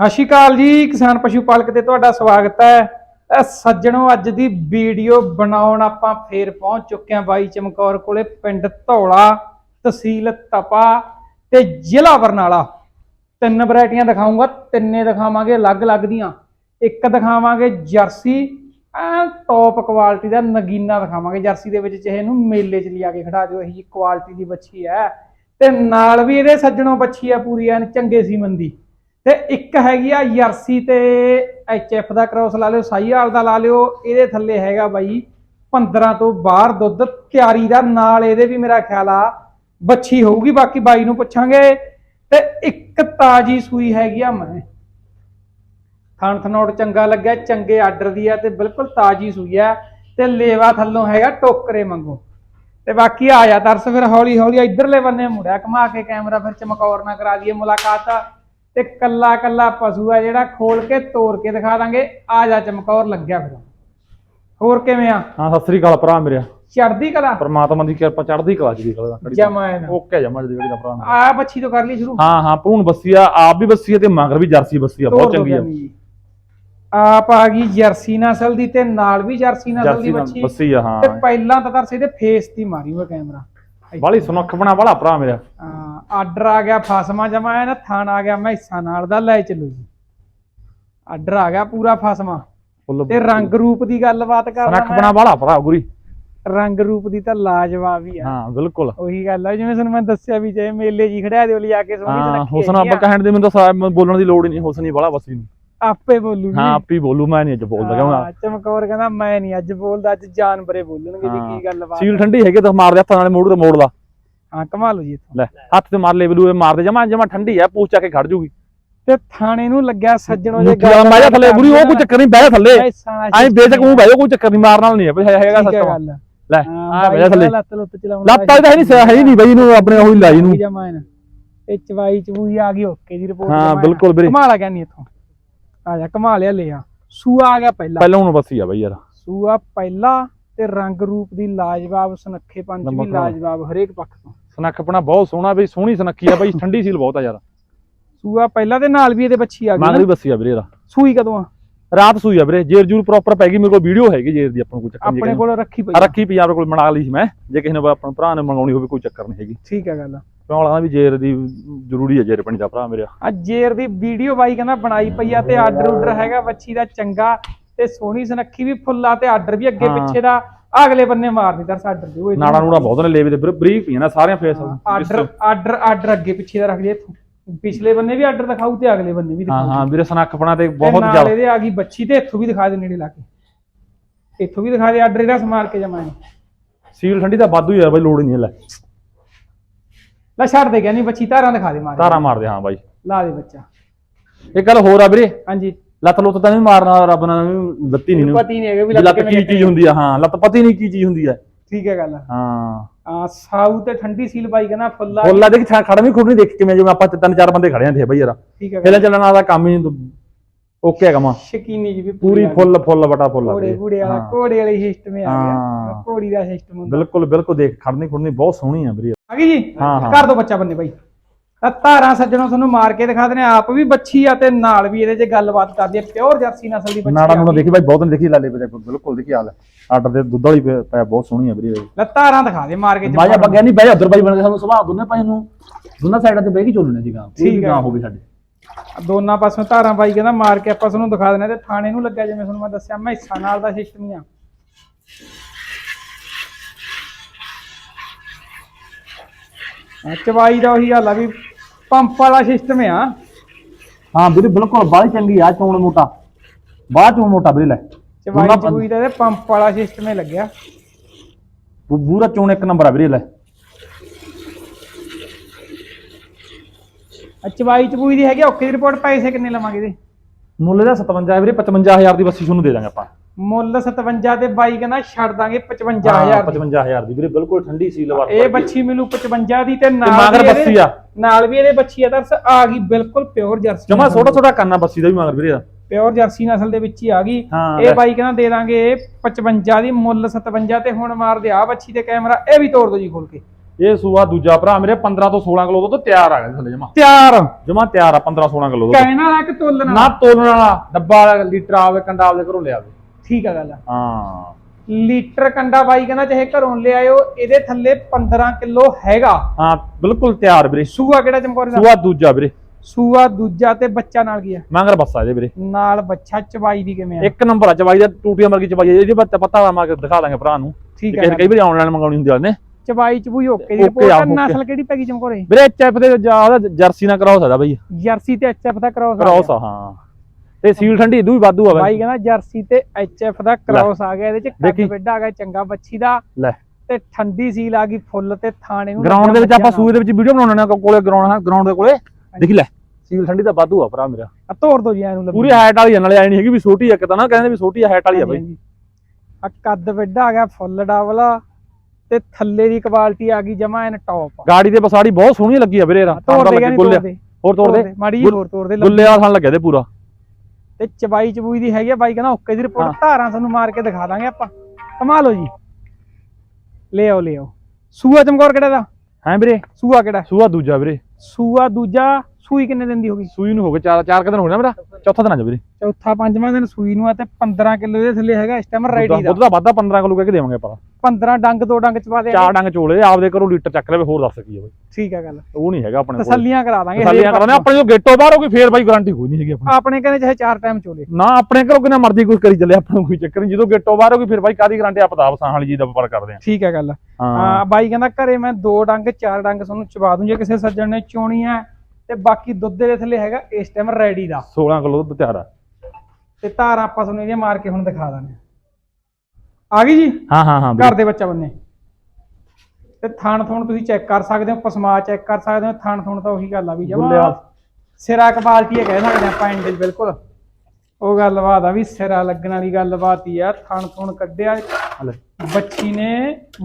ਸਤਿ ਸ਼੍ਰੀ ਅਕਾਲ ਜੀ, ਕਿਸਾਨ ਪਸ਼ੂ ਪਾਲਕ ਤੇ ਤੁਹਾਡਾ ਸਵਾਗਤ ਹੈ। ਇਹ ਸੱਜਣੋ, ਅੱਜ ਦੀ ਵੀਡੀਓ ਬਣਾਉਣ ਆਪਾਂ ਫੇਰ ਪਹੁੰਚ ਚੁੱਕੇ ਹਾਂ ਬਾਈ ਚਮਕੌਰ ਕੋਲੇ, ਪਿੰਡ ਧੌਲਾ, ਤਹਿਸੀਲ ਤਪਾ ਤੇ ਜ਼ਿਲ੍ਹਾ ਬਰਨਾਲਾ। ਤਿੰਨ ਵੈਰਾਈਟੀਆਂ ਦਿਖਾਉਂਗਾ ਤਿੰਨੇ ਦਿਖਾਵਾਂਗੇ ਅਲੱਗ-ਅਲੱਗ ਦੀਆਂ। ਇੱਕ ਦਿਖਾਵਾਂਗੇ ਜਰਸੀ ਐ ਟੌਪ ਕੁਆਲਿਟੀ ਦਾ ਨਗੀਨਾ ਦਿਖਾਵਾਂਗੇ। ਜਰਸੀ ਦੇ ਵਿੱਚ ਚਾਹੇ ਇਹਨੂੰ ਮੇਲੇ 'ਚ ਲਿਆ ਕੇ ਖੜਾ ਦਿਓ, ਇਹ ਇਹੀ ਕੁਆਲਿਟੀ ਦੀ ਬੱਚੀ ਹੈ। ਤੇ ਨਾਲ ਵੀ ਇਹਦੇ ਸੱਜਣੋ ਬੱਚੀ ਆ ਪੂਰੀ, ਐਨ ਚੰਗੇ ਸੀਮਨ ਦੀ। ਤੇ ਇੱਕ ਹੈਗੀ ਆ ਯਰਸੀ ਤੇ ਐਚਐਫ ਦਾ ਕ੍ਰੋਸ ਲਾ ਲਿਓ ਸਾਈਵਾਲ ਦਾ ਲਾ ਲਿਓ, ਇਹਦੇ ਥੱਲੇ ਹੈਗਾ ਬਾਈ 15 ਤੋਂ ਬਾਹਰ ਦੁੱਧ, ਤਿਆਰੀ ਦਾ ਨਾਲ ਇਹਦੇ ਵੀ ਮੇਰਾ ਖਿਆਲ ਆ ਬੱਚੀ ਹੋਊਗੀ, ਬਾਕੀ ਬਾਈ ਨੂੰ ਪੁੱਛਾਂਗੇ। ਤੇ ਇੱਕ ਤਾਜੀ ਸੂਈ ਹੈਗੀ ਆ ਮੈਂ। ਥਣ ਥਨੋਟ ਚੰਗਾ ਲੱਗਿਆ, ਚੰਗੇ ਆਰਡਰ ਦੀ ਆ ਤੇ ਬਿਲਕੁਲ ਤਾਜੀ ਸੂਈ ਆ ਤੇ ਲੇਵਾ ਥੱਲੋਂ ਹੈਗਾ ਟੋਕਰੇ ਮੰਗੋ ਤੇ ਬਾਕੀ ਆ ਜਾ ਤਰਸ ਫਿਰ ਹੌਲੀ ਹੌਲੀ ਇਧਰਲੇ ਬੰਨੇ ਮੁੜਿਆ ਘੁਮਾ ਕੇ ਕੈਮਰਾ, ਫਿਰ ਚਮਕੌਰ ਨਾ ਕਰਾ ਦਈਏ ਮੁਲਾਕਾਤ। ਤੇ ਕੱਲਾ ਕੱਲਾ ਪਸ਼ੂ ਆ ਜਿਹੜਾ ਖੋਲ ਕੇ ਤੋੜ ਕੇ ਦਿਖਾ ਦਾਂਗੇ। ਆ ਜਾ ਚਮਕੌਰ ਲੱਗਿਆ ਫਿਰ। ਹੋਰ ਕਿਵੇਂ ਆ? ਹਾਂ ਸਤਿ ਸ੍ਰੀ ਅਕਾਲ ਭਰਾ ਮੇਰਿਆ ਚੜਦੀ ਕਲਾ? ਪਰਮਾਤਮਾ ਦੀ ਕਿਰਪਾ ਚੜ੍ਹਦੀ ਕਲਾ ਜੀ ਦੀ ਕਲਾ ਦਾ। ਜਮਾਇਨ ਓਕੇ ਜਮਾ ਜੀ ਦਾ ਭਰਾ ਮੇਰਾ। ਆ ਬੱਚੀ ਤੋਂ ਕਰ ਲਈ ਸ਼ੁਰੂ? ਹਾਂ ਹਾਂ ਭਰੂਣ ਬੱਸੀ ਆ ਆਪ ਵੀ ਬੱਸੀ ਆ ਤੇ ਮਗਰ ਵੀ ਜਰਸੀ ਬੱਸੀ ਆ ਬਹੁਤ ਚੰਗੀ ਆ। ਆਪ ਆ ਗਈ ਜਰਸੀ ਨਸਲ ਦੀ ਤੇ ਨਾਲ ਵੀ ਜਰਸੀ ਨਸਲ ਦੀ ਬੱਚੀ ਬੱਸੀ ਆ ਹਾਂ। ਤੇ ਪਹਿਲਾਂ ਤਾਂ ਤਰਸ ਇਹਦੇ ਫੇਸ ਦੀ ਮਾਰੀ ਹੋਇਆ ਕੈਮਰਾ। ਬਾਲੀ ਸੁਨੱਖ ਬਣਾ ਵਾਲਾ ਭਰਾ ਮੇਰਾ। ਆਰਡਰ ਆ ਗਿਆ ਫਸਮਾ ਜਮਾ ਹੈ ਨਾ ਥਾਣ ਆ ਗਿਆ ਮੈਸਾਂ ਨਾਲ ਦਾ ਲੈ ਚੱਲੋ ਜੀ। ਆਰਡਰ ਆ ਗਿਆ ਪੂਰਾ ਫਸਮਾ। ਤੇ ਰੰਗ ਰੂਪ ਦੀ ਗੱਲਬਾਤ ਸੁਨੱਖ ਕਰਦਾ ਬਣਾ ਵਾਲਾ ਭਰਾ ਗੁਰੀ। ਮੈਂ ਰੰਗ ਰੂਪ ਦੀ ਤਾਂ ਲਾਜਵਾਬ ਹੀ ਆ। ਹਾਂ ਬਿਲਕੁਲ। ਉਹੀ ਗੱਲ ਆ ਜਿਵੇਂ ਤੁਹਾਨੂੰ ਮੈਂ ਦੱਸਿਆ ਵੀ ਜੇ ਮੇਲੇ ਜੀ ਖੜਿਆ ਦਿਓ ਲਿਆ ਕੇ ਸੋਹਣੀ ਹਾਂ ਸੁਨੱਖੀ ਹੁਸਨ ਹੈਗੀ ਆਪਾਂ। ਕਹਿਣ ਦੇ ਮੈਨੂੰ ਤਾਂ ਬੋਲਣ ਦੀ ਲੋੜ ਹੀ ਨਹੀਂ ਹੁਸਨ ਹੀ ਵਾਲਾ ਬੱਸੀ ਨੂੰ ਆਪੇ ਬੋਲੂਗੀ। ਹਾਂ ਆਪੀ ਬੋਲੂ ਮੈਂ ਨਹੀਂ ਅੱਜ ਬੋਲਦਾ ਕਿਉਂ ਹਾਂ, ਚਮਕੌਰ ਕਹਿੰਦਾ ਮੈਂ ਨਹੀਂ ਅੱਜ ਬੋਲਦਾ ਅੱਜ ਜਾਨਵਰੇ ਬੋਲਣਗੇ ਜੀ ਕੀ ਗੱਲਬਾਤ ਸੀਲ ਠੰਡੀ ਹੈਗੀ ਤਾਂ ਮਾਰ ਦੇ ਹੱਥਾਂ ਨਾਲ ਮੋੜ ਤੇ ਮੋੜ ਲਾ। ਹਾਂ ਕਮਾ ਲਓ ਜੀ ਇੱਥੋਂ। ਲੈ ਹੱਥ ਤੇ ਮਾਰ ਲੈ ਬਲੂ ਮਾਰ ਦੇ ਜਮਾ ਜਮਾ ਠੰਡੀ ਆ ਪੂਛ ਚੱਕ ਕੇ ਖੜ ਜੂਗੀ। ਤੇ ਥਾਣੇ ਨੂੰ ਲੱਗਿਆ ਸੱਜਣੋ ਜੇ ਮੁੱਠੀਆਂ ਮੈਂ ਜਾ ਥੱਲੇ ਗੁਰੀ ਉਹ ਕੋਈ ਚੱਕਰ ਨਹੀਂ ਬਹਿ ਥੱਲੇ। ਐਂ ਬੇਸ਼ੱਕ ਮੂੰਹ ਬਹਿ ਜਾ ਕੋਈ ਚੱਕਰ ਨਹੀਂ ਮਾਰਨ ਨਾਲ ਨਹੀਂ ਹੈ ਹੈਗਾ ਹੈ ਗੱਲ। ਲੈ ਹਾਂ, ਆ ਬਹਿ ਜਾ ਥੱਲੇ। ਲੱਤ ਲੁੱਤ ਚਲਾਉਣ ਲੱਤ ਤਾਂ ਹੈ ਨਹੀਂ ਹੈ ਹੀ ਨਹੀਂ ਬਈ ਇਹਨੂੰ ਆਪਣੇ ਉਹੀ ਲਾਈ ਨੂੰ। ਇਹ ਚਵਾਈ ਚਬੂਈ ਆ ਗਈ ਓਕੇ ਦੀ ਰਿਪੋਰਟ ਹਾਂ ਬਿਲਕੁਲ ਵੀਰੇ। ਕਮਾਲ ਆ ਗਿਆ ਨਹੀਂ ਇੱਥੋਂ। ਆ ਜਾ ਕਮਾਲ ਆ ਲਿਆ ਸੂਆ ਆ। ਗਿਆ ਪਹਿਲਾ। ਪਹਿਲਾਂ ਹੁਣ ਬੱਸੀ ਆ ਬਈ ਯਾਰ। ਸੂਆ ਪਹਿਲਾ ਤੇ ਰੰਗ ਰੂਪ ਦੀ ਲਾਜਵਾਬ ਸੁਨੱਖੇ ਪੰਜ ਵੀ। ਲਾਜਵਾਬ ਹਰੇਕ ਪੱਖ ਤੋਂ। ਸਨੱਖਪਣਾ ਬਹੁਤ ਸੋਹਣਾ ਬਈ ਸੋਹਣੀ ਸਨੱਖੀ ਆ ਬਈ ਠੰਡੀ ਸੀਲ ਬਹੁਤ ਆ ਯਾਰ। ਸੂਆ ਪਹਿਲਾ ਦੇ ਨਾਲ ਵੀ ਇਹਦੇ ਬੱਚੀ ਆ ਗਈ ਮਗਰ। ਵੀ ਬੱਸੀ ਆ ਵੀਰੇ ਇਹਦਾ। ਸੂਈ ਕਦੋਂ ਆ? ਰਾਤ ਸੂਈ ਆ ਵੀਰੇ ਜੇਰ ਜੂਰ ਪ੍ਰੋਪਰ ਪੈ ਗਈ ਮੇਰੇ ਕੋਲ ਵੀਡੀਓ ਹੈਗੀ ਜੇਰ ਦੀ ਆਪਾਂ ਨੂੰ ਕੋਈ ਚੱਕਰ ਨਹੀਂ ਆਪਣੇ ਕੋਲ ਰੱਖੀ ਪਈ। ਰੱਖੀ ਪੰਜਾਬ ਕੋਲ ਬਣਾ ਲਈ ਸੀ ਮੈਂ ਜੇ ਕਿਸੇ ਨੇ ਆਪਣਾ ਭਰਾ ਨੇ ਮੰਗਾਉਣੀ ਹੋਵੇ ਕੋਈ ਚੱਕਰ ਨਹੀਂ ਹੈਗੀ। ਠੀਕ ਹੈ ਗੱਲ ਲੱਗਦਾ ਵੀ ਜੇਰ ਦੀ ਜ਼ਰੂਰੀ ਹੈ ਜੇਰ ਪਿੰਡ ਦਾ ਭਰਾ ਮੇਰਾ। ਆ ਜੇਰ ਦੀ ਵੀਡੀਓ ਬਾਈ ਕਹਿੰਦਾ ਬਣਾਈ ਪਈ ਆ ਤੇ ਆਰਡਰ ਉਡਰ ਹੈਗਾ ਬੱਚੀ ਦਾ ਚੰਗਾ ਤੇ ਸੋਹਣੀ ਸੁਨੱਖੀ ਵੀ ਫੁੱਲਾ ਤੇ ਆਰਡਰ ਵੀ ਅੱਗੇ। ਪਿੱਛੇ ਦਾ ਅਗਲੇ ਬੰਨੇ ਮਾਰਨੀ ਦਰਸ ਆਰਡਰ ਦੇ ਉਹ ਨਾੜਾ ਨੂੜਾ ਬਹੁਤ ਨੇ ਲੇਵੇ ਵੀਰੇ ਬਰੀਕ ਪਈਆਂ ਨਾ ਸਾਰੀਆਂ ਫੇਸ ਆਰਡਰ ਆਰਡਰ ਆਰਡਰ ਅੱਗੇ ਪਿੱਛੇ ਦਾ ਰੱਖ ਦੇ ਪਿਛਲੇ ਬੰਨੇ ਵੀ ਆਰਡਰ ਦਿਖਾਊ ਤੇ ਅਗਲੇ ਬੰਨੇ ਵੀ ਹਾਂ ਦਿਖਾਊ। ਹਾਂ ਵੀਰੇ ਸਨੱਖਪਣਾ ਤੇ ਤੇ ਬਹੁਤ ਨਾਲ ਜ਼ਿਆਦਾ। ਇਹਦੇ ਆ ਗਈ ਬੱਚੀ ਤੇ ਇੱਥੋਂ ਵੀ ਦਿਖਾ ਦੇ ਨੇੜੇ ਲਾ ਕੇ। ਇੱਥੋਂ ਵੀ ਦਿਖਾ ਦੇ ਆਰਡਰ ਇਹਦਾ ਸਮਾਰ ਕੇ ਜਮਾ ਸੀਲ ਠੰਡੀ ਤਾਂ ਵਾਧੂ ਯਾਰ ਬਈ ਲੋੜ ਹੀ ਨਹੀਂ ਲੈ। ਲੈ ਛੱਡ ਦੇ ਗਿਆ ਨਹੀਂ ਬੱਚੀ ਧਾਰਾਂ ਦਿਖਾ ਦੇ ਮਾਰ ਧਾਰਾ ਮਾਰਦੇ ਹਾਂ ਬਾਈ। ਲਾ ਦੇ ਬੱਚਾ। ਇੱਕ ਗੱਲ ਹੋਰ ਆ ਵੀਰੇ ਹਾਂਜੀ। ਲੱਤ ਲੁੱਤ ਤਾਂ ਨਹੀਂ ਮਾਰਨਾ ਰੱਬ ਨਾਲ ਵੀ ਲੱਤੀ ਨਹੀਂ ਨੂੰ ਪਤੀ ਨਹੀਂ ਹੈਗਾ ਵੀ ਲੱਤ ਕੀ ਚੀਜ਼ ਹੁੰਦੀ ਆ ਹਾਂ ਲੱਤ ਪਤੀ ਨਹੀਂ ਕੀ ਚੀਜ਼ ਹੁੰਦੀ ਆ। ਠੀਕ ਹੈ ਗੱਲ। ਹਾਂ। ਆ ਸਾਊ ਤੇ ਠੰਡੀ ਸੀਲ ਬਾਈ ਕਹਿੰਦਾ ਫੁੱਲਾ ਫੁੱਲਾ ਦੇਖ ਛਾ ਖੜਾ ਵੀ ਖੁੱਡ ਨਹੀਂ ਦੇਖ ਕਿਵੇਂ ਜਿਵੇਂ ਆਪਾਂ ਤਿੰਨ ਚਾਰ ਬੰਦੇ ਖੜੇ ਆਂ ਤੇ ਬਈ ਯਾਰ। ਠੀਕ ਹੈ ਹਿਲਣ ਚੱਲਣ ਵਾਲਾ ਕੰਮ ਹੀ ਓਕੇ ਹੈਗਾ ਮਾ ਸ਼ਕੀਨੀ ਜੀ ਵੀ ਪੂਰੀ ਆ ਗਈ। ਫੁੱਲ ਫੁੱਲ ਬਟਾ ਫੁੱਲ ਆ ਘੋੜੇ। ਘੋੜੇ ਵਾਲਾ ਹਾਂ। ਘੋੜੇ ਵਾਲੀ ਸਿਸਟਮ ਆ ਗਿਆ ਹਾਂ। ਘੋੜੀ ਦਾ ਸਿਸਟਮ ਹੁੰਦਾ। ਬਿਲਕੁਲ ਬਿਲਕੁਲ ਦੇਖ ਖੜਨੀ ਖੁੜਨੀ ਬਹੁਤ ਸੋਹਣੀ ਆ ਵੀਰੇ। ਆ ਗਈ ਜੀ? ਹਾਂ, ਹਾਂ। ਕਰ ਦੋ ਬੱਚਾ ਬੰਨੇ ਬਾਈ। ਤਾਂ ਧਾਰਾਂ ਸੱਜਣੋਂ ਤੁਹਾਨੂੰ ਮਾਰ ਕੇ ਦਿਖਾ ਦਨੇ ਆਪ ਵੀ ਬੱਚੀ ਆ ਤੇ ਨਾਲ ਵੀ ਇਹਦੇ 'ਚ ਗੱਲਬਾਤ ਕਰਦੀ ਆ। ਪਿਓਰ ਜਰਸੀ ਨਸਲ ਦੀ ਬੱਚੀ ਨਾੜਾ ਨੂੰ। ਦੇਖੀ ਬਾਈ ਬਹੁਤ ਨੇ ਦੇਖੀ ਲਾਲੇ ਬਦੇ ਬਿਲਕੁਲ ਦੇਖੀ ਹਾਲ ਆਰਡਰ ਦੇ ਦੁੱਧ ਵਾਲੀ ਪੈ ਬਹੁਤ ਸੋਹਣੀ ਆ ਵੀਰੇ ਲੈ ਧਾਰਾਂ ਦਿਖਾ ਦੇ ਮਾਰ ਕੇ ਮਾਜਾ ਬੱਗਿਆ ਨਹੀਂ ਜਾ ਉਧਰ ਬਾਈ ਬਣ ਕੇ ਸਾਨੂੰ ਸੁਭਾਅ ਦੋਨੇ ਪਾਸੇ ਨੂੰ ਦੋਨਾਂ ਸਾਈਡਾਂ ਤੇ ਬਹਿ ਕੇ ਚੋਲਣੇ ਸੀਗਾ। ਕੋਈ ਠੀਕ ਵੀ ਆ। ਗਾਂ ਹੋਵੇ ਸਾਡੇ। ਦੋਨਾਂ ਪਾਸੋਂ ਧਾਰਾਂ ਬਾਈ ਕਹਿੰਦਾ ਮਾਰ ਕੇ ਆਪਾਂ ਤੁਹਾਨੂੰ ਦਿਖਾ ਦੇਣਾ ਤੇ ਥਾਣੇ ਨੂੰ ਲੱਗਿਆ ਜਿਵੇਂ ਤੁਹਾਨੂੰ ਮੈਂ ਦੱਸਿਆ। ਮੈਸਾਂ ਨਾਲ ਦਾ ਸਿਸਟਮ ਹੀ ਆ। ਆ ਚਵਾਈ ਦਾ ਉਹੀ ਹਾਲ ਆ ਵੀ ਪੰਪ ਵਾਲਾ ਸਿਸਟਮ ਆ। ਹਾਂ ਵੀਰੇ ਬਿਲਕੁਲ ਬਾਹਲੀ ਚੰਗੀ ਆ ਚੋਣ ਮੋਟਾ। ਬਾਹਰ ਚੋਣ ਮੋਟਾ ਵੀਰੇ ਲੈ। ਚਵਾਈ ਦੋਨਾਂ ਦਾ ਪੰਪ ਵਾਲਾ ਸਿਸਟਮ ਹੀ ਲੱਗਿਆ। ਪੂ- ਪੂਰਾ ਚੋਣ ਇੱਕ ਨੰਬਰ ਆ ਵੀਰੇ ਲੈ। ਆ ਚਵਾਈ ਚਬੂਈ ਦੀ ਹੈਗੀ ਆ, ਓਕੇ ਦੀ ਰਿਪੋਰਟ ਪੈਸੇ ਕਿੰਨੇ ਲਵਾਂਗੇ ਇਹਦੇ? ਮੁੱਲ ਦਾ 57 ਹੈ ਵੀਰੇ 55000 ਦੀ ਬੱਸੀ ਤੁਹਾਨੂੰ ਦੇ ਦਾਂਗੇ ਆਪਾਂ। ਮੁੱਲ 57 ਤੇ ਬਾਈ ਕਹਿੰਦਾ ਛੱਡ ਦਾਂਗੇ 55000 ਦੀ। 55000 ਦੀ। ਵੀਰੇ ਬਿਲਕੁਲ ਠੰਡੀ ਸੀਲ ਵਰਤ ਇਹ ਬੱਚੀ ਮਿਲੂ 55 ਦੀ ਤੇ ਨਾਲ ਮਗਰ ਵੀ ਬੱਸੀ ਇਹਦੇ- ਆ। ਨਾਲ ਵੀ ਇਹਦੇ ਬੱਚੀ ਆ ਤਾਂ ਆ ਗਈ ਬਿਲਕੁਲ ਪਿਓਰ ਜਰਸੀ ਜਮਾ ਛੋਟਾ ਛੋਟਾ ਕੰਨਾ ਬੱਸੀ ਦਾ ਵੀ ਮਗਰ ਵੀਰੇ ਦਾ ਪਿਓਰ ਜਰਸੀ ਨਸਲ ਦੇ ਵਿੱਚ ਹੀ ਆ ਗਈ। ਹਾਂ, ਇਹ ਲੈ। ਬਾਈ ਕਹਿੰਦਾ ਦੇ ਦਾਂਗੇ 55 ਦੀ ਮੁੱਲ 57 ਤੇ ਹੁਣ ਮਾਰਦੇ ਆ ਬੱਚੀ ਤੇ ਕੈਮਰਾ ਇਹ ਵੀ ਤੋੜ ਦੋ ਜੀ ਖੋਲ ਕੇ। ਇਹ ਸੂਆ ਦੂਜਾ ਭਰਾ ਮੇਰੇ 15 ਤੋਂ 16 ਕਿਲੋ ਦੁੱਧ ਤਿਆਰ ਆ ਗਿਆ ਥੱਲੇ ਜਮਾ। ਤਿਆਰ। ਜਮਾ ਤਿਆਰ ਆ 15 16 ਕਿਲੋ ਦੁੱਧ। ਕਹਿਣ ਵਾਲਾ ਕਿ ਤੋਲਣ ਨਾ। ਤੋਲਣ ਵਾਲਾ ਡੱਬਾ ਵਾਲਾ ਲੀਟਰ ਆਵੇ ਕੰਡਾ ਆਵੇ ਘਰੋਂ ਲਿਆਵੇ ਠੀਕ ਆ ਗੱਲ ਹਾਂ। ਲੀਟਰ ਕੰਡਾ ਬਾਈ ਕਹਿੰਦਾ ਚਾਹੇ ਘਰੋਂ ਲਿਆਇਓ ਇਹਦੇ ਥੱਲੇ 15 ਕਿਲੋ ਹੈਗਾ। ਹਾਂ ਬਿਲਕੁਲ ਤਿਆਰ ਵੀਰੇ। ਸੂਆ ਕਿਹੜਾ ਚਮਕੌਰ ਦਾ? ਸੂਆ ਦੂਜਾ ਵੀਰੇ। ਸੂਆ ਦੂਜਾ ਤੇ ਬੱਚਾ ਨਾਲ ਗਿਆ ਮੰਗਰ ਬੱਸਾ ਜੇ ਵੀਰੇ। ਨਾਲ ਬੱਚਾ ਚਬਾਈ ਦੀ ਕਿਵੇਂ ਆ? ਇੱਕ ਨੰਬਰ ਆ ਚਵਾਈ ਦਾ ਟੂਟੀਆਂ ਵਰਗੀ ਚਵਾਈ ਆ, ਇਹਦੇ ਪੱਤਾ ਪੱਤਾ ਵਾ ਕੇ ਦਿਖਾ ਦਾਂਗੇ ਭਰਾ ਨੂੰ। ਠੀਕ ਕਿ ਹੈ ਕਈ ਵਾਰੀ ਆਨਲਾਈਨ ਮੰਗਾਉਣੀ ਹੁੰਦੀ ਆ ਨੇ ਚਬਾਈ ਚਬੂਈ ਓਕੇ ਦੀ ਰਿਪੋਰਟ। ਨਸਲ ਕਿਹੜੀ ਪੈ ਗਈ ਚਮਕੌਰੇ? ਵੀਰੇ ਐਚਐਫ ਦੇ ਜਾ ਉਹਦਾ ਜਰਸੀ ਨਾ ਕਰਾਓ ਸਕਦਾ ਬਈ। ਜਰਸੀ ਤੇ ਐਚਐਫ ਦਾ ਕ੍ਰਾਸ ਕਰਾਉਸ ਆ ਹਾਂ। ਤੇ ਸੀਲ ਠੰਡੀ ਇਦੂ ਵੀ ਵਾਧੂ ਆ ਬਾਈ। ਕਹਿੰਦਾ ਜਰਸੀ ਤੇ ਐਚਐਫ ਦਾ ਕ੍ਰਾਸ ਆ ਗਿਆ ਇਹਦੇ ਚ ਕੱਦ। ਵੱਡਾ ਆ ਗਿਆ ਚੰਗਾ ਬੱਚੀ ਦਾ। ਲੈ। ਤੇ ਠੰਡੀ ਸੀਲ ਆ ਗਈ ਫੁੱਲ ਤੇ ਥਾਣੇ ਨੂੰ ਗਰਾਊਂਡ ਦੇ ਵਿੱਚ ਆਪਾਂ ਸੂਏ ਦੇ ਵਿੱਚ ਵੀਡੀਓ ਬਣਾਉਣੇ ਨੇ ਕੋਲੇ ਗਰਾਊਂਡ ਹੈ ਗਰਾਊਂਡ ਦੇ ਕੋਲੇ। ਦੇਖੀ ਲੈ ਸੀਲ ਠੰਡੀ ਦਾ ਵਾਧੂ ਆ ਭਰਾ ਮੇਰਾ। ਆ ਤੋੜ ਦੋ ਜੀ ਇਹਨੂੰ ਲੱਭੀ। ਪੂਰੀ ਹਾਈਟ ਵਾਲੀ ਆ, ਨਾਲੇ ਆਈ ਨਹੀਂ ਹੈਗੀ ਵੀ ਛੋਟੀ ਆ ਕਿਤਾ ਨਾ ਕਹਿੰਦੇ ਵੀ ਛੋਟੀ ਆ ਹਾਈਟ ਵਾਲੀ ਆ ਬਾਈ। ਆ ਕੱਦ ਵੱਡਾ ਆ ਗਿਆ ਫੁੱਲ ਡਬਲ ਤੇ ਥੱਲੇ ਦੀ ਕੁਆਲਿਟੀ ਆ ਗਈ ਜਮਾ ਐਨ ਟੌਪ ਗਾੜੀ ਦੇ ਬਸਾੜੀ ਬਹੁਤ ਸੋਹਣੀ ਲੱਗੀ ਆ ਵੀਰੇ ਰਾ ਤੋੜ ਦੇ ਹੋਰ ਤੋੜ ਦੇ। ਮਾੜੀ ਹੋਰ ਤੋੜ ਦੇ ਗੁੱਲੇ ਵਾਲਾ ਥਣ ਲੱਗਿਆ ਤੇ ਪੂਰਾ। ਤੇ ਚਬਾਈ ਚਬੂਈ ਦੀ ਹੈਗੀ ਆ ਬਾਈ ਕਹਿੰਦਾ ਓਕੇ ਦੀ ਰਿਪੋਰਟ ਹਾਂ। ਧਾਰਾਂ ਤੁਹਾਨੂੰ ਮਾਰ ਕੇ ਦਿਖਾ ਦਾਂਗੇ ਆਪਾਂ। ਕਮਾ ਲਓ ਜੀ। ਲੈ ਆਓ ਲੈ ਆਓ। ਸੂਆ ਚਮਕੌਰ ਕਿਹੜਾ ਦਾ? ਹੈ ਵੀਰੇ? ਸੂਆ ਕਿਹੜਾ? ਸੂਆ ਦੂਜਾ ਵੀਰੇ। ਸੂਆ ਦੂਜਾ ਸੂਈ ਕਿੰਨੇ ਦਿਨ ਦੀ ਹੋ ਗਈ? ਸੂਈ ਨੂੰ ਹੋ ਗਏ ਚਾਰ ਚਾਰ ਕੁ ਦਿਨ ਹੋ ਨਾ ਮੇਰਾ? ਚੌਥਾ ਦਿਨ ਆ ਜਾ ਵੀਰੇ। ਚੌਥਾ ਪੰਜਵਾਂ ਦਿਨ ਸੂਈ ਨੂੰ ਆ ਤੇ 15 ਕਿਲੋ ਦੇ ਥੱਲੇ ਹੈਗਾ ਇਸ ਟਾਈਮ ਰੈਡੀ ਦਾ ਦੁੱਧ ਦਾ ਵਾਧਾ 15 ਕਿਲੋ ਕਹਿ ਕੇ ਦੇਵਾਂਗੇ ਆਪਾਂ। 15 ਡੰਗ ਦੋ ਡੰਗ ਚਵਾ ਦੇ ਚਾਰ ਡੰਗ ਚੋਲੇ ਆਪਦੇ ਘਰੋਂ ਲੀਟਰ ਚੱਕ ਲਵੇ ਹੋਰ ਦੱਸ ਕੀ ਬਾਈ। ਠੀਕ ਆ ਗੱਲ। ਉਹ ਨਹੀਂ ਹੈਗਾ ਆਪਣੇ ਕੋਲ। ਤਸੱਲੀਆਂ ਕਰਾ ਦਾਂਗੇ ਤਸੱਲੀਆਂ ਕਰਾਂਗੇ ਆਪਣੇ ਜੋ ਗੇਟੋਂ ਬਾਹਰ ਹੋ ਕੋਈ ਫੇਰ ਬਾਈ ਗਾਰੰਟੀ ਕੋਈ ਨਹੀਂ ਹੈਗੀ ਆਪਣੀ। ਆਪਣੇ ਕਹਿੰਦੇ ਚਾਹੇ ਚਾਰ ਟਾਈਮ ਚੋਲੇ। ਨਾ ਆਪਣੇ ਘਰੋਂ ਕਿੰਨਾ ਮਰਜ਼ੀ ਕੁਝ ਕਰੀ ਚੱਲੇ ਆਪਾਂ ਨੂੰ ਕੋਈ ਚੱਕਰ ਨਹੀਂ। ਜਦੋਂ ਗੇਟੋਂ ਬਾਹਰ ਹੋ ਕੋਈ ਫਿਰ ਬਾਈ ਕਾਦੀ ਗਾਰੰਟੀ ਆਪਾਂ ਤਾਂ ਆਪ ਸਾਂ ਵਾਲੀ ਜੀ ਦਾ ਵਪਾਰ ਕਰਦੇ ਆ ਠੀਕ ਹੈ ਗੱਲ। ਹਾਂ। ਹਾਂ ਬਾਈ ਕਹਿੰਦਾ ਘਰੇ ਮੈਂ ਦੋ ਡੰਗ ਚਾਰ ਡੰਗ ਤੁਹਾਨੂੰ ਚਵਾ ਦੂੰ ਜੇ ਕਿਸੇ ਸੱਜਣ ਨੇ ਚੋਣੀ ਹੈ ਤੇ ਬਾਕੀ ਦੁੱਧ ਦੇ ਥੱਲੇ ਹੈਗਾ ਇਸ ਟਾਈਮ ਰੈਡੀ ਦਾ। 16 ਕਿਲੋ ਦੁੱਧ ਤਿਆਰ ਆ। ਤੇ ਧਾਰਾਂ ਆਪਾਂ ਤੁਹਾਨੂੰ ਇਹਦੀਆਂ ਮਾਰ ਕੇ ਹੁਣ ਦਿਖਾ ਦਾਂਗੇ। ਆ ਗਈ ਜੀ? ਹਾਂ ਹਾਂ ਹਾਂ ਘਰ ਦੇ ਬੱਚਾ ਬੰਨੇ। ਤੇ ਥਣ ਥਣ ਤੁਸੀਂ ਚੈੱਕ ਕਰ ਸਕਦੇ ਹੋ ਪਸਮਾ ਚੈੱਕ ਕਰ ਸਕਦੇ ਹੋ ਥਣ ਥਣ ਤਾਂ ਉਹੀ ਗੱਲ ਆ ਵੀ ਜਮਾ। ਸਿਰਾ ਕਬਾਲਟੀ ਹੈ ਕਹਿ ਸਕਦੇ ਆਪਾਂ ਐਂਡ 'ਚ ਬਿਲਕੁਲ। ਉਹ ਗੱਲਬਾਤ ਆ ਵੀ ਸਿਰਾ ਲੱਗਣ ਵਾਲੀ ਗੱਲਬਾਤ ਹੀ ਆ ਥਣ ਥਣ ਕੱਢਿਆ। ਬੱਚੀ ਨੇ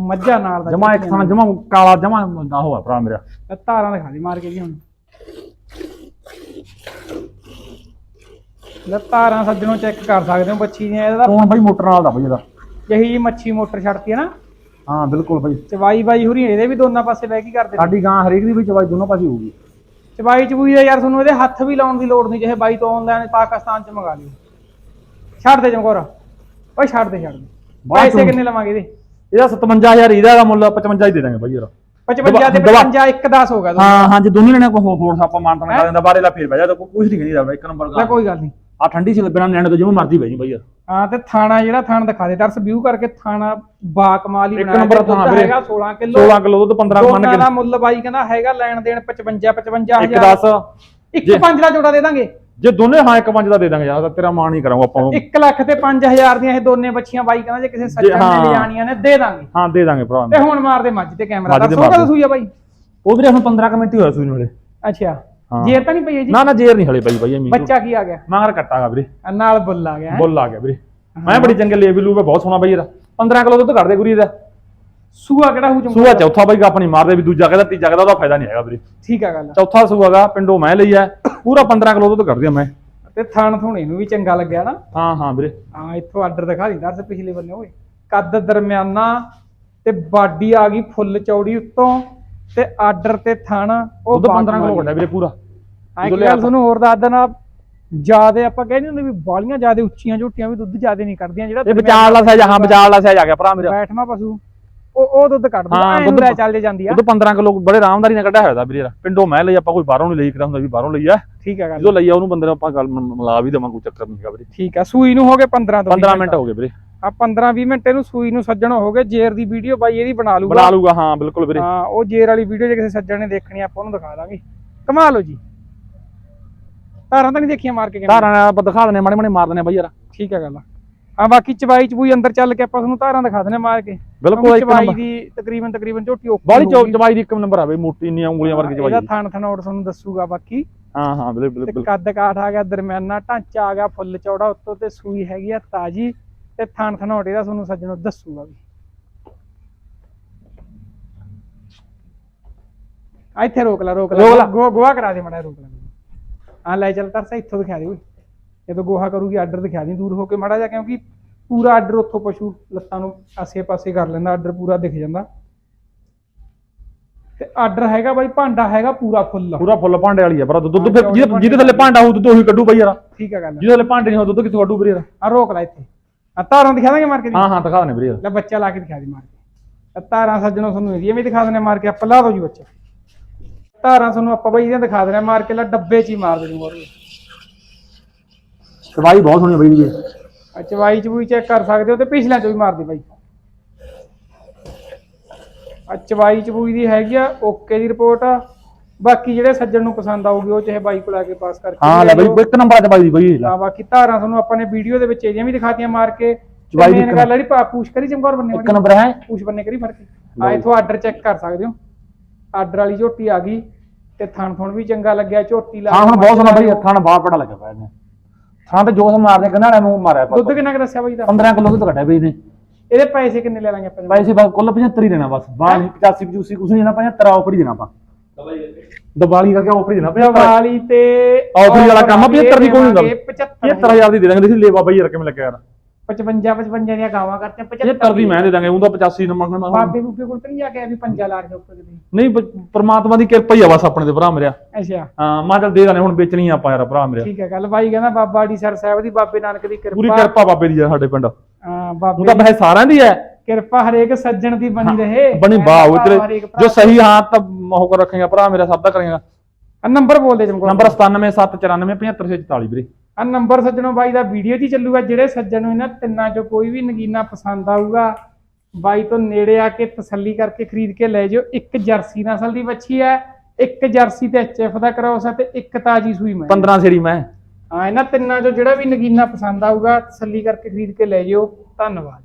ਮੱਝਾਂ ਨਾਲ ਦਾ ਜਮਾ ਇੱਕ ਥਾਂ ਜਮਾ ਕਾਲਾ ਜਮਾ ਨਾ ਹੋਆ ਭਰਾ ਮੇਰਾ। ਤੇ ਧਾਰਾਂ ਦਿਖਾ ਦੀ ਮਾਰ ਕੇ ਜੀ ਹੁਣ। ਲੈ ਧਾਰਾਂ ਸੱਜਣੋਂ ਚੈੱਕ ਕਰ ਸਕਦੇ ਹੋ ਬੱਚੀ ਦੀਆਂ ਇਹਦਾ ਫੋਨ ਬਾਈ ਮੋਟਰ ਨਾਲ ਦਾ ਬਾਈ ਇਹਦਾ। ਜਿਹੀ ਜੀ ਮੱਛੀ ਮੋਟਰ ਛੱਡਤੀ ਹੈ ਨਾ। ਹਾਂ ਬਿਲਕੁਲ ਬਾਈ। ਚਵਾਈ ਬਾਈ ਹੁਰੀ ਇਹਦੇ ਵੀ ਦੋਨਾਂ ਪਾਸੇ ਬਹਿ ਕੇ ਕਰਦੇ। ਸਾਡੀ ਗਾਂ ਹਰੇਕ ਦੀ ਵੀ ਚਵਾਈ ਦੋਨੋਂ ਪਾਸੇ ਹੋਊਗੀ। ਚਵਾਈ ਚਬੂਈ ਦਾ ਯਾਰ ਤੁਹਾਨੂੰ ਇਹਦੇ ਹੱਥ ਵੀ ਲਾਉਣ ਦੀ ਲੋੜ ਨਹੀਂ ਜਿਹੇ ਬਾਈ ਤੋਂ ਆਨਲਾਈਨ ਪਾਕਿਸਤਾਨ ਚ ਮੰਗਾ ਲਿਓ। ਛੱਡ ਦੇ ਚਮਕੌਰ। ਓਏ ਛੱਡ ਦੇ ਛੱਡ ਦੇ। ਪੈਸੇ ਕਿੰਨੇ ਲਵਾਂਗੇ ਇਹਦੇ? ਇਹਦਾ 57000 ਇਹਦਾ ਦਾ ਮੁੱਲ 55 ਹੀ ਦੇ ਦਾਂਗੇ ਬਾਈ ਯਾਰ। 55 ਤੇ ਦਵਾ- 55 ਇੱਕ 10 ਹੋਗਾ ਹਾਂ ਹਾਂ ਜੇ ਦੋਨੇ ਨੇ ਕੋਈ ਹੋਰ- ਹੋਰ ਆਪਾਂ ਮਾਨਤਨ ਕਰ ਦਿੰਦਾ ਬਾਰੇ ਲਾ ਫੇਰ ਬਹਿ ਜਾ ਤਾਂ ਕੁਝ ਨਹੀਂ ਕਹਿੰਦੀ ਇੱਕ ਨੰਬਰ ਲੈ ਕੋਈ ਗੱਲ ਨਹੀਂ। ਆ ਠੰਡੀ ਸੀ ਬਿਨਾਂ ਨਿਆਣੇ ਤੋਂ ਜਿਵੇਂ ਮਰਜ਼ੀ ਬਹਿ ਜੀ ਬਾਈ ਯਾਰ। ਹਾਂ ਤੇ ਥਾਣਾ ਜਿਹੜਾ ਥਾਣ ਦਿਖਾ ਦੇ ਦਰਸ ਵਿਊ ਕਰਕੇ ਥਾਣਾ ਬਾ ਕਮਾਲ ਹੀ ਇੱਕ ਬਣਾਇਆ ਨੰਬਰ ਥਾਣਾ ਵੀਰੇ। ਹੈਗਾ 16 ਕਿਲੋ। 16 ਕਿਲੋ ਦੁੱਧ 15 ਮੰਨ ਦੋਨਾਂ ਕੇ ਦਾ ਮੁੱਲ ਬਾਈ ਕਹਿੰਦਾ ਹੈਗਾ ਲੈਣ ਦੇਣ 55 55 ਇੱਕ ਹਜ਼ਾਰ। 10 ਇੱਕ ਪੰਜ ਦਾ ਜੋੜਾ ਦੇ ਦਾਂਗੇ। ਜੇ ਦੋਨੇ ਹਾਂ ਇੱਕ ਪੰਜ ਦਾ ਦੇ ਦਾਂਗੇ ਯਾਰ ਤਾਂ ਤੇਰਾ ਮਾਣ ਹੀ ਕਰਾਂਗਾ ਆਪਾਂ 1 ਲੱਖ ਤੇ 5000 ਦੀਆਂ ਇਹ ਦੋਨੇ ਬੱਚੀਆਂ ਬਾਈ ਕਹਿੰਦਾ ਜੇ ਕਿਸੇ ਸੱਜਣ ਹਾਂ। ਨੇ ਲਿਜਾਣੀਆਂ ਨੇ ਦੇ ਦਾਂਗੇ। ਹਾਂ ਦੇ ਦਾਂਗੇ ਭਰਾ ਤੇ ਹੁਣ ਮਾਰ ਦੇ ਮੱਝ ਤੇ ਕੈਮਰਾ ਮੱਝ ਤੇ ਦੱਸੋ ਮਾਰ ਕਦੋਂ ਦੇ। ਸੂਈ ਆ ਬਾਈ। ਉਹ ਵੀਰੇ ਹੁਣ 15 ਕੁ ਮਿੰਟ ਹੀ ਹੋਇਆ ਸੂਈ ਨੂੰ ਹਲੇ। ਅੱਛਾ। ਹਾਂ। ਜੇਰ ਤਾਂ ਨਹੀਂ ਪਈ ਹੈ ਜੀ? ਨਾ ਨਾ ਜੇਰ ਨਹੀਂ ਹਲੇ ਬਾਈ ਬਾਈ ਐਵੇਂ ਬੱਚਾ ਕੀ ਆ ਗਿਆ? ਮਾਂਗਰ ਕੱਟਾਗਾ ਵੀਰੇ। ਨਾਲ ਬੁੱਲ ਆ ਗਿਆ ਹੈਂ। ਬੁੱਲ ਆ ਗਿਆ ਵੀਰੇ। ਮੈਂ ਬੜੀ ਚੰਗੇ ਲੈ ਬਿਲੂ ਬਹੁਤ ਸੋਹਣਾ ਬਾਈ ਇਹਦਾ। 15 ਕਿਲੋ ਦੁੱਧ ਕੱਢਦੇ ਗੁਰੀ ਦਾ ਸੂਆ ਕਿਹੜਾ ਹੂ ਚੰਗਾ? ਸੂਆ ਚੌਥਾ ਬਾਈ ਆਪਣੀ ਮਾਰਦੇ ਵੀ ਦੂਜਾ ਕਹਿੰਦਾ ਤੀਜਾ ਕਹਿੰਦਾ ਉਹਦਾ ਫਾਇਦਾ ਨਹੀਂ ਹੈਗਾ ਵੀਰੇ। ਠੀਕ ਆ ਗੱਲ ਚੌਥਾ ਸੂਆਗਾ ਪਿੰਡੋਂ ਮੈਂ ਲਈ ਆ। ਪੂਰਾ 15 ਕਿਲੋ ਦੁੱਧ ਕੱਢਦੀ ਆ ਮੈਂ। ਤੇ ਥਣ ਥੁਣੇ ਨੂੰ ਵੀ ਚੰਗਾ ਲੱਗਿਆ ਨਾ। ਹਾਂ ਹਾਂ ਵੀਰੇ। ਹਾਂ ਇੱਥੋਂ ਆਰਡਰ ਦਿਖਾ ਦੀ ਦਰਸ ਪਿਛਲੇ ਬੰਨੇ ਓਏ। ਕੱਦ ਦਰਮਿਆਨਾ ਤੇ ਬਾਡੀ ਆ ਗਈ ਫੁੱਲ ਚੌੜੀ ਉੱਤੋਂ। ਤੇ ਆਰਡਰ ਤੇ ਥਣ ਉਹ ਦੁੱਧ 15 ਕਿਲੋ ਕੱਢਿਆ ਵੀਰੇ ਪੂਰਾ। ਜਦੋਂ ਕਿ ਗੱਲ ਤੁਹਾਨੂੰ ਹੋਰ ਦੱਸ ਦੇਣਾ ਜਿਆਦੇ ਆਪਾਂ ਕਹਿੰਦੇ ਹੁੰਦੇ ਵੀ ਬਾਲੀਆਂ ਜਿਆਦੇ ਉੱਚੀਆਂ ਝੋਟੀਆਂ ਵੀ ਦੁੱਧ ਜਿਆਦੇ ਨਹੀਂ ਕੱਢਦੀਆਂ ਜਿਹੜਾ ਇਹ ਵਿਚਾਰ ਵਾਲਾ ਸਾਈਜ਼ ਹਾਂ ਵਿਚਾਰ ਵਾਲਾ ਸਾਈਜ਼ ਆ ਗਿਆ ਭਰਾ ਮੇਰਾ। ਬੈਠਵਾ ਪਸ਼ੂ ਉਹ ਉਹ ਦੁੱਧ ਕੱਢਦਾ ਹਾਂ, ਐਂ ਦੁੱਧ- ਲੈ ਚੱਲ ਜੇ ਜਾਂਦੀ ਆ। ਦੁੱਧ 15 ਕਿਲੋ ਬੜੇ ਆਰਾਮਦਾਰੀ ਨਾਲ ਕੱਢਿਆ ਹੋਇਆ ਦਾ ਵੀਰੇ ਪਿੰਡੋਂ ਮੈਂ ਲਈ ਆਪਾਂ ਕੋਈ ਬਾਹਰੋਂ ਨਹੀਂ ਲਈ ਕਿਦਾ ਹੁੰਦਾ ਵੀ ਬਾਹਰੋਂ ਲਈ ਆ। ਠੀਕ ਆ ਗੱਲ। ਜਦੋਂ ਲਈ ਆ ਉਹਨੂੰ ਬੰਦੇ ਨੂੰ ਆਪਾਂ ਗੱਲ ਮਿਲਾ ਵੀ ਦੇਵਾਂ ਕੋਈ ਚੱਕਰ ਨਹੀਂ ਹੈਗਾ ਵੀਰੇ। ਠੀਕ ਆ ਸੂਈ ਨੂੰ ਹੋ ਗਏ 15 ਤੋਂ 15 ਮਿੰਟ। ਹੋ ਗਏ ਵੀਰੇ। ਆ 15 20 ਮਿੰਟ ਇਹਨੂੰ ਸੂਈ ਨੂੰ ਸੱਜਣ ਹੋ ਗਏ ਜੇਰ ਦੀ ਵੀਡੀਓ ਬਾਈ ਇਹਦੀ ਬਣਾ ਲੂਗਾ ਬਣਾ ਲੂਗਾ ਹਾਂ ਬਿਲਕੁਲ ਵੀਰੇ। ਹਾਂ ਉਹ ਜੇਰ ਵਾਲੀ ਵੀਡੀਓ ਜੇ ਕਿਸੇ ਸੱਜਣ ਨੇ ਦੇਖਣੀ ਆਪਾਂ ਉਹਨੂੰ ਦਿਖਾ ਦਾਂਗੇ। ਕਮਾ ਲਓ ਜੀ। ਧਾਰਾਂ ਤਾਂ ਨਹੀਂ ਦੇਖੀਆਂ ਮਾਰ ਕੇ? ਧਾਰਾਂ ਆਪਾਂ ਦਿਖਾ ਦਨੇ ਮਾੜੇ ਮਾੜੇ ਮਾਰ ਦਨੇ ਬਾਈ ਯਾਰ। ਠੀਕ ਆ ਗੱਲ ਆ। ਬਾਕੀ ਚਬਾਈ ਚਬੂਈ ਅੰਦਰ ਚੱਲ ਕੇ ਆਪਾਂ ਤੁਹਾਨੂੰ ਧਾਰਾਂ ਦਿਖਾ ਦਨੇ ਮਾਰ ਕੇ। ਬਿਲਕੁਲ ਨੰਬਰ। ਦੀ ਤਕਰੀਬਨ ਤਕਰੀਬਨ ਝੋਟੀ ਓਕੇ ਬਾਲੀ ਚਵਾਈ ਦੀ ਇੱਕ ਨੰਬਰ ਆਵੇ ਮੋਟੀ ਇੰਨੀਆਂ ਉਂਗਲੀਆਂ ਵਰਗੀ ਇਹਦਾ ਚਵਾਈ ਥਣ ਥਣੋੜ ਤੁਹਾਨੂੰ ਦੱਸੂਗਾ ਬਾਕੀ। ਹਾਂ ਹਾਂ ਤੇ ਬਿਲਕੁਲ। ਕੱਦ ਕਾਠ ਆ ਗਿਆ ਦਰਮਿਆਨਾ ਢਾਂਚਾ ਆ ਗਿਆ ਫੁੱਲ ਚੌੜਾ ਉੱਤੋਂ ਤੇ ਸੂਈ ਹੈਗੀ ਆ ਤਾਜੀ। ਤੇ ਥਣ ਥਣੋੜੇ ਦਾ ਤੁਹਾਨੂੰ ਸੱਜਣੋ ਦੱਸੂਗਾ ਵੀ। ਆ ਇੱਥੇ ਰੋਕ ਲਾ ਰੋਕ ਲਾ। ਗੋਹਾ ਕਰਾ ਦੇ ਮੜਾ ਰੋਕ ਲਾ। ਆ ਲੈ ਚੱਲ ਤਰਸਾ ਇੱਥੋਂ ਦਿਖਾ ਦੇ ਓਏ। ਜਦੋਂ ਗੋਹਾ ਕਰੂਗੀ ਆਰਡਰ ਦਿਖਾ ਦੀ ਦੂਰ ਹੋ ਕੇ ਮੜਾ ਜਾ ਕਿਉਂਕਿ ਪੂਰਾ ਆਰਡਰ ਉੱਥੋਂ ਪਸ਼ੂ ਲੱਤਾਂ ਨੂੰ ਆਸੇ ਪਾਸੇ ਕਰ ਲੈਂਦਾ ਆਰਡਰ ਪੂਰਾ ਦਿਖ ਜਾਂਦਾ। ਤੇ ਆਰਡਰ ਹੈਗਾ ਬਾਈ ਭਾਂਡਾ ਹੈਗਾ ਪੂਰਾ ਫੁੱਲ। ਪੂਰਾ ਫੁੱਲ ਭਾਂਡੇ ਵਾਲੀ ਆ ਪਰ ਦੁੱਧ ਜਿਹਦੇ ਥੱਲੇ ਭਾਂਡਾ ਹੋਊ ਦੁੱਧ ਉਹੀ ਕੱਢੂ ਬਈ ਯਾਰ। ਠੀਕ ਆ ਗੱਲ ਜਿਹਦੇ ਥੱਲੇ ਭਾਂਡੇ ਨਹੀਂ ਹੋ ਦੁੱਧ ਕਿੱਥੋਂ ਕੱਢੂ ਵੀਰੇ ਯਾਰ। ਆ ਰੋਕ ਲੈ ਇੱਥੇ। ਆ ਤਾਰਾਂ ਦਿਖਾ ਦਾਂਗੇ ਮਾਰ ਕੇ ਦੀ? ਹਾਂ ਹਾਂ ਦਿਖਾ ਦਨੇ ਵੀਰੇ। ਲੈ ਬੱਚਾ ਲਾ ਕੇ ਦਿਖਾ ਦੀ ਮਾਰ ਕੇ। ਧਾਰਾਂ ਸੱਜਣੋਂ ਤੁਹਾਨੂੰ ਇਹਦੀਆਂ ਵੀ ਦਿਖਾ ਦਿੰਦੇ ਮਾਰ ਕੇ ਆਪਾਂ ਲਾ ਦੋ ਜੀ ਬੱਚਾ। ਧਾਰਾਂ ਤੁਹਾਨੂੰ ਆਪਾਂ ਬਈ ਇਹਦੀਆਂ ਦਿਖਾ ਦਿੰਦੇ ਮਾਰ ਕੇ ਲੈ ਡੱਬੇ 'ਚ ਹੀ ਮਾਰ ਦੇਣੀ ਮੋਰ ਸਵਾਈ ਬਹੁਤ ਸੋਹਣੀ ਬਈ ਜੀ ਆ ਚਵਾਈ ਚਬੂਈ ਚੈੱਕ ਕਰ ਸਕਦੇ ਹੋ ਤੇ ਪਿਛਲਿਆਂ 'ਚ ਵੀ ਮਾਰਦੀ ਬਾਈ। ਆ ਚਵਾਈ ਚਬੂਈ ਦੀ ਹੈਗੀ ਆ ਓਕੇ ਦੀ ਰਿਪੋਰਟ ਆ। ਬਾਕੀ ਜਿਹੜੇ ਸੱਜਣ ਨੂੰ ਪਸੰਦ ਆਊਗੀ ਉਹ ਚਾਹੇ ਬਾਈ ਕੋਲ ਆ ਕੇ ਪਾਸ ਕਰਕੇ ਹਾਂ ਲੈ ਬਈ। ਇੱਕ ਨੰਬਰ ਚ ਬਾਈ ਦੀ ਬਈ ਲੈ। ਹਾਂ ਬਾਕੀ ਧਾਰਾਂ ਤੁਹਾਨੂੰ ਆਪਾਂ ਨੇ ਵੀਡੀਓ ਦੇ ਵਿੱਚ ਇਹਦੀਆਂ ਵੀ ਦਿਖਾਤੀਆਂ ਮਾਰ ਕੇ। ਚਵਾਈ ਦੀ ਗੱਲ ਜਿਹੜੀ ਪੂਛ ਕਰੀ ਚਮਕੌਰ ਬੰਨੇ ਇੱਕ ਨੰਬਰ ਹੈ। ਪੂਛ ਬੰਨੇ ਕਰੀ ਫੜ ਕੇ। ਆ ਇਥੋਂ ਆਰਡਰ ਚੈੱਕ ਕਰ ਸਕਦੇ ਹੋ। ਆਰਡਰ ਵਾਲੀ ਝੋਟੀ ਆ ਗਈ ਤੇ ਥਣ ਥਣ ਵੀ ਚੰਗਾ ਲੱਗਿਆ ਝੋਟੀ ਲਾ ਹਾਂ ਹੁਣ ਬਹੁਤ ਸੋਹਣਾ ਬਈ ਨਾਲ ਬਾਹਰ ਪੜਾ ਲੱਗਿਆ ਪਿਆ ਇਹਨੇ। ਥਾਂ ਤੇ ਜੋਸ ਮਾਰਦੇ ਕੰਨਾਂ ਮੂੰਹ ਮਾਰਿਆ ਦੁੱਧ ਕਿੰਨਾ ਕੁ ਦੱਸਿਆ ਬਾਈ ਦਾ? 15 ਕਿਲੋ ਦੁੱਧ ਘਟਿਆ ਬਈ ਨੇ ਇਹਦੇ ਪੈਸੇ ਕਿੰਨੇ ਲੈ ਲਾਂਗੇ ਆਪਾਂ ਪੈਸੇ ਬਸ ਕੁੱਲ 75 ਹੀ ਦੇਣਾ ਬਸ। ਬਾਹਰ ਨਹੀਂ 85 85 ਕੁਛ ਨਹੀਂ ਦੇਣਾ 75 ਆਫਰ ਹੀ ਦੇਣਾ ਆਪਾਂ। ਦਵਾਲੀ ਕਰਕੇ ਆਫਰ ਦੇਣਾ 75 ਦੀਵਾਲੀ ਤੇ ਆਫਰ ਵਾਲਾ ਕੰਮ ਆ 75 ਦੀ ਕੋਈ ਨਹੀਂ। ਗੱਲ 75 75000 ਦੀ ਦੇ ਦਾਂਗੇ ਤੁਸੀਂ ਲੇਵਾ ਬਈ ਯਾਰ ਕਿਵੇਂ ਲੱਗਿਆ ਯਾਰ। 55 55 ਦੀਆਂ ਗਾਵਾਂ ਕਰਤੇ 75 ਦੀ ਮੈਂ ਦੇ ਦਾਂਗੇ ਉਹਦਾ 85 ਨੰਬਰ ਮੈਂ ਬਾਬੇ ਬੂਬੇ ਕੋਲ ਤਾਂ ਨਹੀਂ ਜਾ ਕੇ ਆ ਵੀ ਪੰਜਾ ਲਾ ਕੇ ਉੱਪਰ ਨਹੀਂ। ਪ੍ਰਮਾਤਮਾ ਦੀ ਕਿਰਪਾ ਹੀ ਆ ਬਸ ਆਪਣੇ ਤੇ ਭਰਾ ਮੇਰਿਆ। ਅੱਛਾ। ਹਾਂ ਮੈਂ ਚੱਲ ਦੇ ਦਾਂਗੇ ਹੁਣ ਵੇਚਣੀ ਆਪਾਂ ਯਾਰ ਭਰਾ ਮੇਰਿਆ। ਠੀਕ ਹੈ ਗੱਲ ਬਾਈ ਕਹਿੰਦਾ ਬਾਬਾ ਡੀ ਸਰ ਸਾਹਿਬ ਦੀ ਬਾਬੇ ਨਾਨਕ ਦੀ ਪੂਰੀ ਕਿਰਪਾ ਕਿਰਪਾ ਬਾਬੇ ਦੀ ਆ ਸਾਡੇ ਪਿੰਡ। ਉਹ ਹਾਂ ਬਾਬੇ ਤਾਂ ਵੈਸੇ ਸਾਰਿਆਂ ਦੀ ਹੈ। ਕਿਰਪਾ ਹਰੇਕ ਸੱਜਣ ਦੀ ਬਣੀ ਰਹੇ। ਬਣੀ ਬਾਹ ਉਹ ਤੇਰੇ ਜੋ ਸਹੀ ਹਾਂ ਤਾਂ ਉਹ ਕਰ ਰੱਖੇਗਾ ਭਰਾ ਮੇਰਾ ਸਭ ਦਾ ਕਰੇਗਾ। ਆ ਨੰਬਰ ਬੋਲ ਦੇ ਚਮਕੋ ਨੰਬਰ 9779475744 ਵੀਰੇ। ਆ ਨੰਬਰ ਸੱਜਣੋ ਬਾਈ ਦਾ ਵੀਡੀਓ 'ਚ ਹੀ ਚੱਲੂਗਾ ਜਿਹੜੇ ਸੱਜਣ ਨੂੰ ਇਹਨਾਂ ਤਿੰਨਾਂ 'ਚੋਂ ਕੋਈ ਵੀ ਨਗੀਨਾ ਪਸੰਦ ਆਊਗਾ ਬਾਈ ਤੋਂ ਨੇੜੇ ਆ ਕੇ ਤਸੱਲੀ ਕਰਕੇ ਖਰੀਦ ਕੇ ਲੈ ਜਿਓ। ਇੱਕ ਜਰਸੀ ਨਸਲ ਦੀ ਵੱਛੀ ਹੈ ਇੱਕ ਜਰਸੀ ਤੇ ਐਚਐਫ ਦਾ ਕ੍ਰੋਸ ਹੈ ਤੇ ਇੱਕ ਤਾਜੀ ਸੂਈ ਮੈਂ 15 ਸੇਰੀ ਮੈਂ। ਹਾਂ ਇਹਨਾਂ ਤਿੰਨਾਂ 'ਚੋਂ ਜਿਹੜਾ ਵੀ ਨਗੀਨਾ ਪਸੰਦ ਆਊਗਾ ਤਸੱਲੀ ਕਰਕੇ ਖਰੀਦ ਕੇ ਲੈ ਜਿਓ। ਧੰਨਵਾਦ।